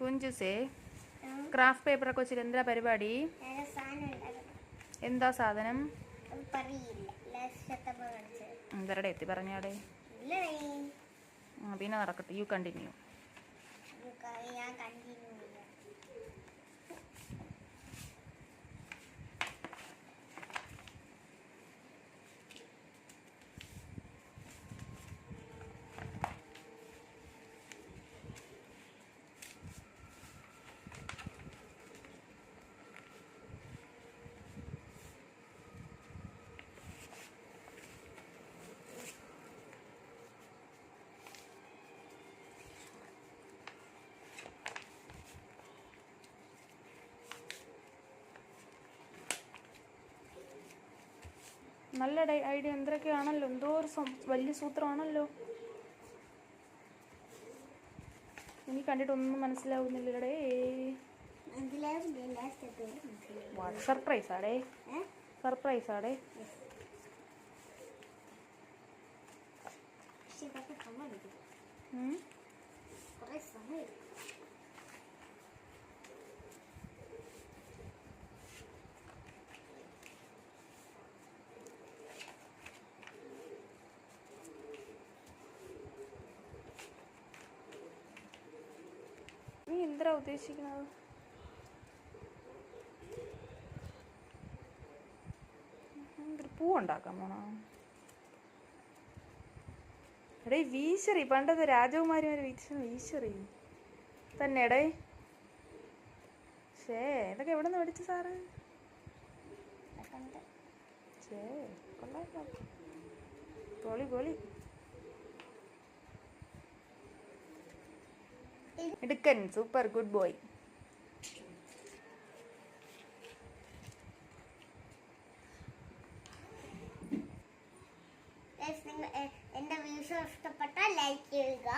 കുഞ്ചുസേ craft പേപ്പറൊക്കെ വെച്ചിട്ട് എന്താ പരിപാടി? എന്താ സാധനം? എന്തരടെ എത്തി പറഞ്ഞാടെ. പിന്നെ നടക്കട്ടെ. യു കണ്ടിന്യൂ നല്ല ഡൈ- ഐഡിയ. എന്തൊക്കെയാണല്ലോ? എന്തോ ഒരു വലിയ സൂത്രമാണല്ലോ. ഇനി കണ്ടിട്ടൊന്നും മനസ്സിലാവുന്നില്ലടേ. സർപ്രൈസ് ആടേ. സർപ്രൈസ് ആടേ. പക്ഷെ ഇതൊക്കെ നീ എന്തിനാ ഉദ്ദേശിക്കുന്നത്? പൂവുണ്ടാക്കാൻ പോണോ? എടേ വീശറി. പണ്ടത്തെ വരെ വീശ വീശറി. തന്നെ എടേ ഷേ ഇതൊക്കെ എവിടെ നിന്ന് മേടിച്ചു സാറ്? കൊള്ളാം പൊളി പൊളി എടുക്കൻ. സൂപ്പർ ഗുഡ് ബോയ് എന്റെ വീഡിയോ ഇഷ്ടപ്പെട്ടാൽ ലൈക്ക് ചെയ്യുക.